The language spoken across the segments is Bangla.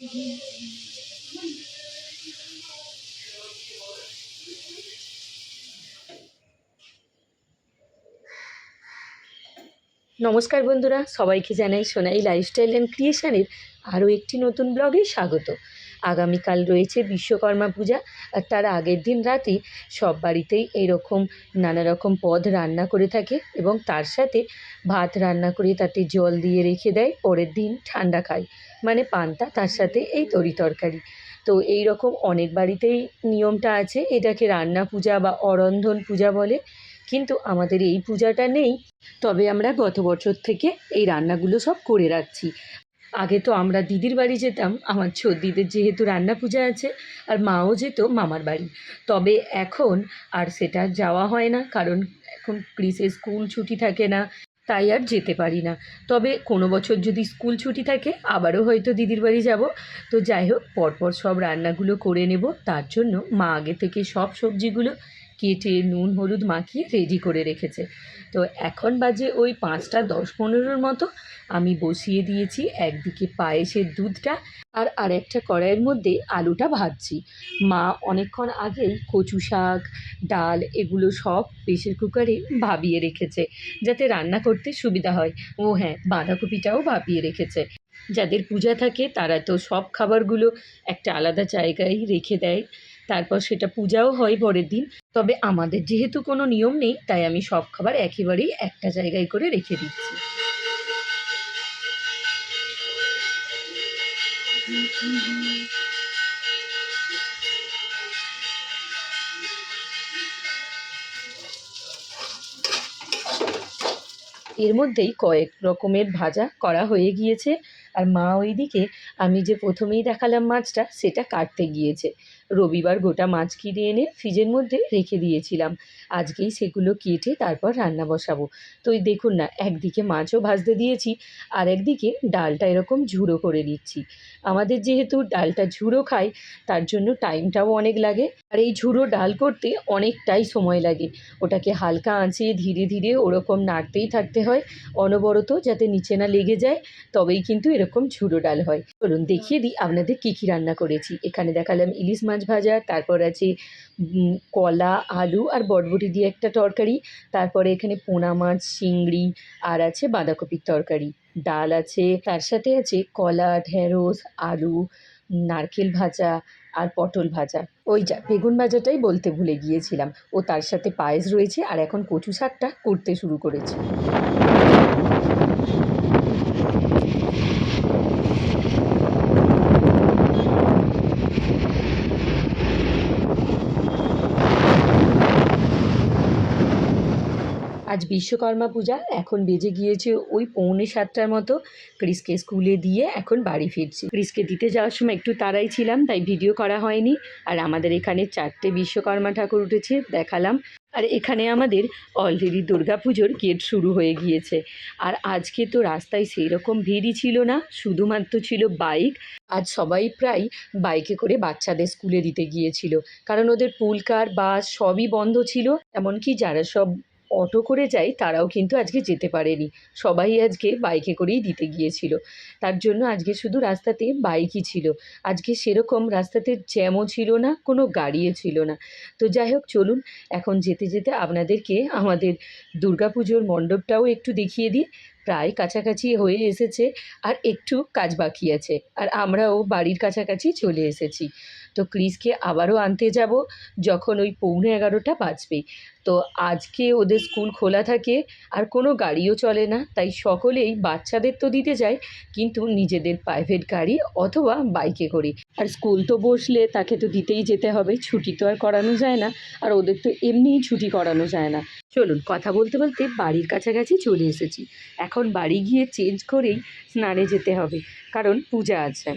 নমস্কার বন্ধুরা, সবাইকে জানাই সোনাই লাইফস্টাইল অ্যান্ড ক্রিয়েশনের আরও একটি নতুন ব্লগে স্বাগত। আগামীকাল রয়েছে বিশ্বকর্মা পূজা, আর তার আগের দিন রাতে সব বাড়িতেই এরকম নানা রকম পদ রান্না করে থাকে এবং তার সাথে ভাত রান্না করে তাতে জল দিয়ে রেখে দেয়, পরের দিন ঠান্ডা খায়। মানে পান্তা, তার সাথে এই তরি তরকারি। তো এই রকম অনেক বাড়িতেই নিয়মটা আছে, এটাকে রান্না পূজা বা অরন্ধন পূজা বলে। কিন্তু আমাদের এই পূজাটা নেই, তবে আমরা গত বছর থেকে এই রান্নাগুলো সব করে রাখছি। আগে তো আমরা দিদির বাড়ি যেতাম, আমার দিদির যেহেতু রান্না পূজা আছে, আর মাও যেত মামার বাড়ি। তবে এখন আর সেটা যাওয়া হয় না, কারণ এখন ক্রিসের স্কুল ছুটি থাকে না। তাই আর যেতে পারি না। তবে কোনো বছর যদি স্কুল ছুটি থাকে, আবারও হয়তো দিদির বাড়ি যাব। তো যাই হোক, পরপর সব রান্নাগুলো করে নেব। তার জন্য মা আগে থেকে সব সবজিগুলো কেটে নুন, হলুদ মাখিয়ে রেডি করে রেখেছে। তো এখন বাজে ওই পাঁচটা দশ পনেরোর মতো। আমি বসিয়ে দিয়েছি একদিকে পায়েসের দুধটা আর আরেকটা কড়াইয়ের মধ্যে আলুটা ভাজছি। মা অনেকক্ষণ আগেই কচু শাক, ডাল এগুলো সব প্রেশার কুকারে ভাবিয়ে রেখেছে যাতে রান্না করতে সুবিধা হয়। ও হ্যাঁ বাঁধাকপিটাও ভাবিয়ে রেখেছে। যাদের পূজা থাকে তারা তো সব খাবারগুলো একটা আলাদা জায়গায় রেখে দেয়। তারপর সেটা পূজাও হয় পরের দিন। তবে আমাদের যেহেতু কোনো নিয়ম নেই, তাই আমি সব খাবার একেবারেই একটা জায়গায় করে রেখে দিচ্ছি। এর মধ্যেই কয়েক রকমের ভাজা করা হয়ে গিয়েছে। আর মা ওইদিকে, আমি যে প্রথমেই দেখালাম মাছটা, সেটা কাটতে গিয়েছে। রবিবার গোটা মাছ কিনে এনে ফ্রিজের মধ্যে রেখে দিয়েছিলাম। আজকেই সেগুলো কেটে তারপর রান্না বসাবো। তো এই দেখুন না, একদিকে মাছও ভাজতে দিয়েছি, আর একদিকে ডালটা এরকম ঝুড়ো করে দিচ্ছি আমাদের যেহেতু ডালটা ঝুড়ো খাই, তার জন্য টাইমটাও অনেক লাগে। আর এই ঝুড়ো ডাল করতে অনেকটাই সময় লাগে। ওটাকে হালকা আঁচে ধীরে ধীরে ওরকম নাড়তেই থাকতে হয়, অনবরত যাতে নিচে না লেগে যায়, তবেই কিন্তু এরকম ঝুড়ো ডাল হয়। চলুন দেখিয়ে দিই আপনাদের কী কী রান্না করেছি। এখানে দেখালাম ইলিশ মাছ ভাজা, তারপর আছে কলা, আলু আর বটবটি দিয়ে একটা তরকারি। তারপরে এখানে পোনা মাছ, চিংড়ি আর আছে বাঁধাকপির তরকারি। ডাল আছে, তার সাথে আছে কলা, ঢেঁড়স, আলু, নারকেল ভাজা আর পটল ভাজা। ওই যা, বেগুন ভাজাটাই বলতে ভুলে গিয়েছিলাম। ও তার সাথে পায়েস রয়েছে আর এখন কচু শাকটা করতে শুরু করেছি। আজ বিশ্বকর্মা পূজা। এখন বেজে গিয়েছে ওই পৌনে সাতটার মতো। ক্রিসকে স্কুলে দিয়ে এখন বাড়ি ফিরছি। ক্রিসকে দিতে যাওয়ার সময় একটু তাড়াই ছিলাম, তাই ভিডিও করা হয়নি। আর আমাদের এখানে চারটে বিশ্বকর্মা ঠাকুর উঠেছে, দেখালাম। আর এখানে আমাদের অলরেডি দুর্গাপুজোর গেট শুরু হয়ে গিয়েছে। আর আজকে তো রাস্তায় সেই রকম ভিড়ই ছিল না, শুধুমাত্র ছিল বাইক। আজ সবাই প্রায় বাইকে করে বাচ্চাদের স্কুলে দিতে গিয়েছিল। কারণ ওদের পুল, কার, বাস সবই বন্ধ ছিল। এমনকি যারা সব অটো করে যায় তারাও কিন্তু আজকে যেতে পারেনি। সবাই আজকে বাইকে করেই দিতে গিয়েছিল। তার জন্য আজকে শুধু রাস্তাতে বাইকই ছিল। আজকে সেরকম রাস্তাতে জ্যামও ছিল না, কোনো গাড়িও ছিল না। তো যাই হোক, চলুন, এখন যেতে যেতে আপনাদেরকে আমাদের দুর্গাপুজোর মণ্ডপটাও একটু দেখিয়ে দিই। প্রায় কাছাকাছি হয়ে এসেছে আর একটু কাজ বাকি আছে। আর আমরাও বাড়ির কাছাকাছি চলে এসেছি। তো ক্রিসকে আবারও আনতে যাব যখন ওই পৌনে এগারোটা বাজবে। তো আজকে ওদের স্কুল খোলা থাকে, আর কোনো গাড়িও চলে না। তাই সকলেই বাচ্চাদের তো দিতে যায়, কিন্তু নিজেদের প্রাইভেট গাড়ি অথবা বাইকে করে। আর স্কুল তো বসলে তাকে তো দিতেই যেতে হবে, ছুটি তো আর করানো যায় না। আর ওদের তো এমনিই ছুটি করানো যায় না। চলুন, কথা বলতে বলতে বাড়ির কাছাকাছি চলে এসেছি। এখন বাড়ি গিয়ে চেঞ্জ করেই স্নানে যেতে হবে, কারণ পূজা আছে।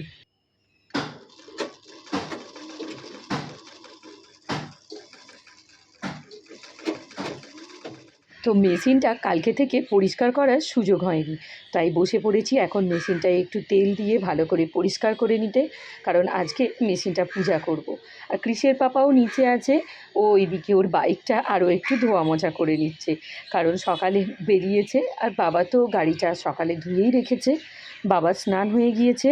তো মেশিনটা কালকে থেকে পরিষ্কার করার সুযোগ হয়নি তাই বসে পড়েছি এখন মেশিনটায় একটু তেল দিয়ে ভালো করে পরিষ্কার করে নিতে, কারণ আজকে মেশিনটা পূজা করব। আর কৃষের পাপাও নিচে আছে, ও এদিকে ওর বাইকটা আরও একটু ধোয়া মোজা করে নিচ্ছে, কারণ সকালে বেরিয়েছে আর বাবা তো গাড়িটা সকালে ধুয়েই রেখেছে বাবা স্নান হয়ে গিয়েছে,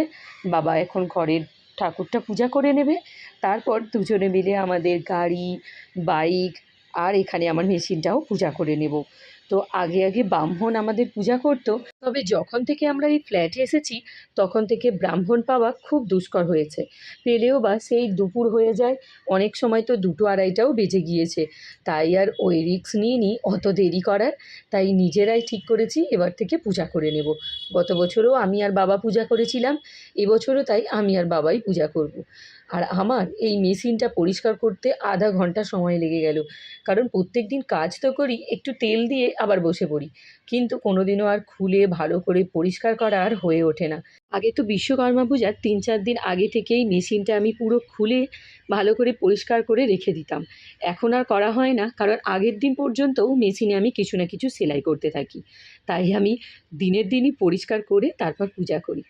বাবা এখন ঘরের ঠাকুরটা পূজা করে নেবে, তারপর দুজনে মিলে আমাদের গাড়ি, বাইক আর এখানে আমার মেশিনটাও পূজা করে নেব। তো আগে আগে ব্রাহ্মণ আমাদের পূজা করতো, তবে যখন থেকে আমরা এই ফ্ল্যাটে এসেছি, তখন থেকে ব্রাহ্মণ পাওয়া খুব দুষ্কর হয়েছে। পেলেও বা সেই দুপুর হয়ে যায়, অনেক সময় তো দুটো আড়াইটাও বেজে গিয়েছে। তাই আর ওই রিস্ক নিয়ে নিই অত দেরি করার। তাই নিজেরাই ঠিক করেছি, এবার থেকে পূজা করে নেব। গত বছরও আমি আর বাবা পূজা করেছিলাম, এবছরও তাই আমি আর বাবাই পূজা করব। আর আমার এই মেশিনটা পরিষ্কার করতে আধা ঘণ্টা সময় লেগে গেল। কারণ প্রত্যেক দিন কাজ তো করি, একটু তেল দিয়ে আবার বসে পড়ি। কিন্তু কোনো দিনও আর খুলে ভালো করে পরিষ্কার করা আর হয়ে ওঠে না। আগে তো বিশ্বকর্মা পূজার তিন চার দিন আগে থেকেই মেশিনটা আমি পুরো খুলে ভালো করে পরিষ্কার করে রেখে দিতাম। এখন আর করা হয় না, কারণ আগের দিন পর্যন্তও মেশিনে আমি কিছু না কিছু সেলাই করতে থাকি। তাই আমি দিনের দিনই পরিষ্কার করে তারপর পূজা করি।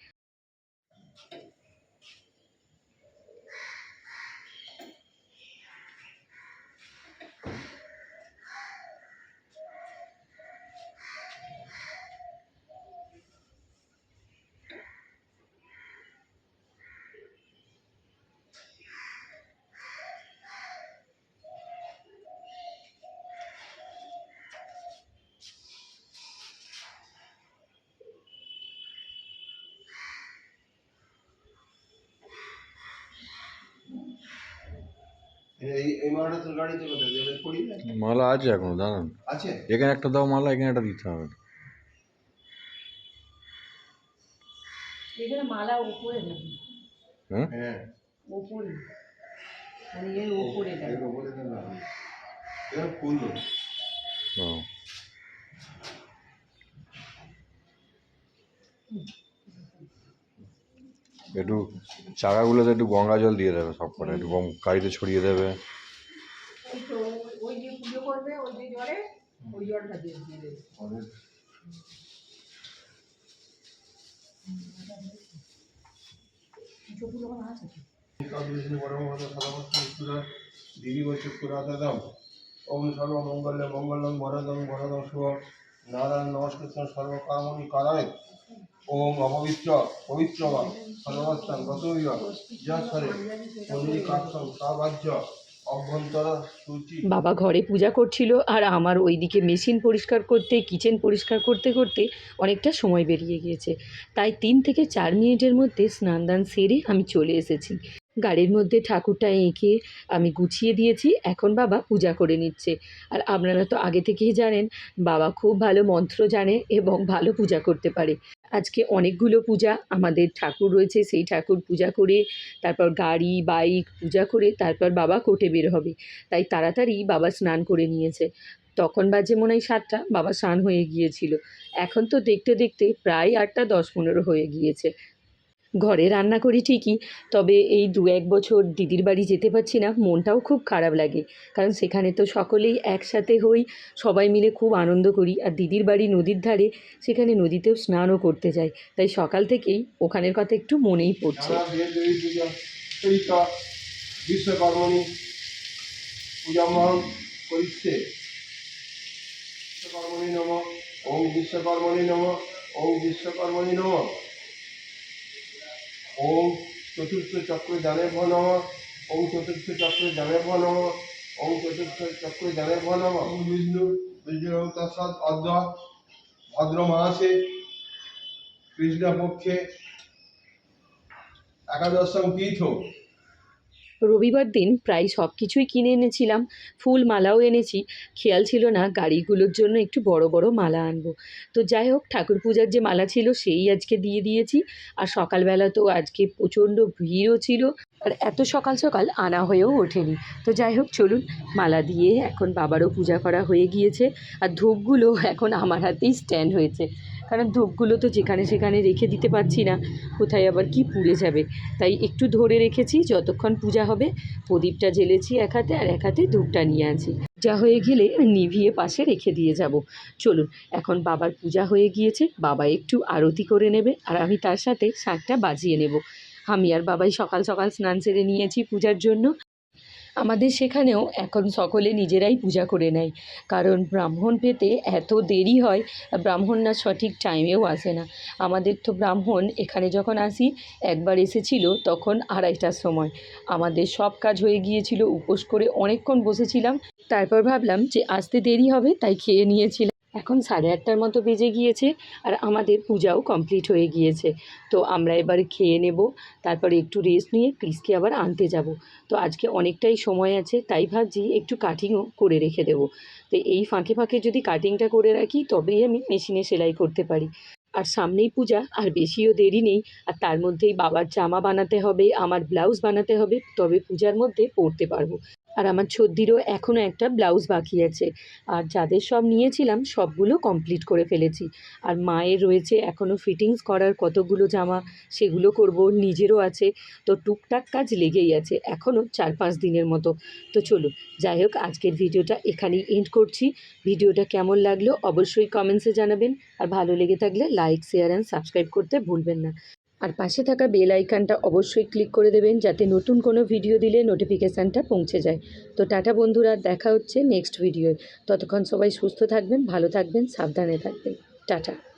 মালা আছে এখনও দাঁড়ান। আছে? এখানে একটা দাও মালা এখানে একটা দিতে হবে। এখানে মালা উপরে হ্যাঁ? হ্যাঁ। উপরে। মানে এর উপরে ফুল। ও। একটু চাকাগুলোতে একটু গঙ্গা জল দিয়ে দেবে সব করে একটু গম গাড়িতে ছড়িয়ে দেবে। দিদি বৈচুকুরাদাম ওম সর্বমঙ্গলে মঙ্গলং বরদং বরদং শুভ নারায়ণ নমস্কৃত সর্বকামনি কারায়। ওম অপবিত্র পবিত্র বাবা ঘরে পূজা করছিল আর আমার ওইদিকে মেশিন পরিষ্কার করতে, কিচেন পরিষ্কার করতে করতে অনেকটা সময় বেরিয়ে গিয়েছে। তাই তিন থেকে চার মিনিটের মধ্যে স্নান দান সেরে আমি চলে এসেছি। গাড়ির মধ্যে ঠাকুরটা এঁকে আমি গুছিয়ে দিয়েছি, এখন বাবা পূজা করে নিচ্ছে। আর আপনারা তো আগে থেকেই জানেন, বাবা খুব ভালো মন্ত্র জানে এবং ভালো পূজা করতে পারে। আজকে অনেকগুলো পূজা, আমাদের ঠাকুর রয়েছে, সেই ঠাকুর পূজা করে, তারপর গাড়ি, বাইক পূজা করে, তারপর বাবা কোটে বের হবে। তাই তাড়াতাড়ি বাবা স্নান করে নিয়েছে। তখন বাজে মনে হয় সাতটা, বাবা স্নান হয়ে গিয়েছিল। এখন তো দেখতে দেখতে প্রায় আটটা দশ পনেরো হয়ে গিয়েছে। ঘরে রান্না করি ঠিকই, তবে এই দু এক বছর দিদির বাড়ি যেতে পারছি না, মনটাও খুব খারাপ লাগে। কারণ সেখানে তো সকলেই একসাথে হই, সবাই মিলে খুব আনন্দ করি। আর দিদির বাড়ি নদীর ধারে, সেখানে নদীতেও স্নানও করতে যাই। তাই সকাল থেকেই ওখানের কথা একটু মনেই পড়ছে। নম, ওম নম ওম নম। ওম চতুর্থ চক্র জানে ভন ওম চতুর্থ চক্র জানে ভন ওম চতুর্থ চক্র জানে ভন ওম বিষ্ণু বিষ্ণু তৎসৎ অদ্র ভদ্র মাসে কৃষ্ণপক্ষে একাদশম তীর্থ রবিবার দিন প্রায় সব কিছুই কিনে এনেছিলাম ফুল মালাও এনেছি। খেয়াল ছিল না গাড়িগুলোর জন্য একটু বড় বড় মালা আনব। তো যাই হোক, ঠাকুর পূজার যে মালা ছিল সেই আজকে দিয়ে দিয়েছি। আর সকালবেলা তো আজকে প্রচণ্ড ভিড়ও ছিল। আর এত সকাল সকাল আনা হয়েও ওঠেনি। তো যাই হোক, চলুন মালা দিয়ে এখন বাবারও পূজা করা হয়ে গিয়েছে। আর ধূপগুলো এখন আমার হাতেই স্ট্যান্ড হয়েছে। কারণ ধূপগুলো তো যেখানে সেখানে রেখে দিতে পারছি না। কোথায় আবার কি পুড়ে যাবে? তাই একটু ধরে রেখেছি, যতক্ষণ পূজা হবে, প্রদীপটা জ্বেলেছি এক হাতে আর এক হাতে ধূপটা নিয়ে আছি পূজা হয়ে গেলে নিভিয়ে পাশে রেখে দিয়ে যাব। চলুন, এখন বাবার পূজা হয়ে গিয়েছে, বাবা একটু আরতি করে নেবে আর আমি তার সাথে শাঁখটা বাজিয়ে নেব। আমি আর বাবাই সকাল সকাল স্নান সেরে নিয়েছি পূজার জন্য। আমাদের সেখানেও এখন সকলে নিজেরাই পূজা করে নেয়। কারণ ব্রাহ্মণ পেতে এত দেরি হয়, ব্রাহ্মণ না সঠিক টাইমেও আসে না। আমাদের তো ব্রাহ্মণ এখানে যখন আসি, একবার এসেছিল তখন আড়াইটার সময়। আমাদের সব কাজ হয়ে গিয়েছিল, উপোস করে অনেকক্ষণ বসেছিলাম। তারপর ভাবলাম যে আসতে দেরি হবে, তাই খেয়ে নিয়েছিলাম। এখন সাড়ে আটটার মতো বেজে গিয়েছে আর আমাদের পূজাও কমপ্লিট হয়ে গিয়েছে। তো আমরা এবার খেয়ে নেব, তারপরে একটু রেস্ট নিয়ে ক্রিসকে আবার আনতে যাব। তো আজকে অনেকটাই সময় আছে, তাই ভাবছি একটু কাটিংও করে রেখে দেবো। তো এই ফাঁকে ফাঁকে যদি কাটিংটা করে রাখি, তবেই আমি মেশিনে সেলাই করতে পারি। আর সামনেই পূজা, আর বেশিও দেরি নেই। আর তার মধ্যেই বাবার জামা বানাতে হবে, আমার ব্লাউজ বানাতে হবে, তবে পূজার মধ্যে পরতে পারব। আর আমার ছদ্দিরও এখনও একটা ব্লাউজ বাকি আছে। আর যাদের সব নিয়েছিলাম, সবগুলো কমপ্লিট করে ফেলেছি। আর মায়ের রয়েছে এখনও ফিটিংস করার কতগুলো জামা, সেগুলো করব নিজেরও আছে। তো টুকটাক কাজ লেগেই আছে এখনও চার পাঁচ দিনের মতো। তো চলুন, যাই হোক, আজকের ভিডিওটা এখানেই এন্ড করছি। ভিডিওটা কেমন লাগল অবশ্যই কমেন্টসে জানাবেন। আর ভালো লেগে থাকলে লাইক শেয়ার অ্যান্ড সাবস্ক্রাইব করতে ভুলবেন না। আর পাশে থাকা বেল আইকনটা অবশ্যই ক্লিক করে দেবেন যাতে নতুন কোনো ভিডিও দিলে নোটিফিকেশানটা পৌঁছে যায়। তো টাটা বন্ধুরা, দেখা হচ্ছে নেক্সট ভিডিওয়। ততক্ষণ সবাই সুস্থ থাকবেন, ভালো থাকবেন, সাবধানে থাকবেন। টাটা।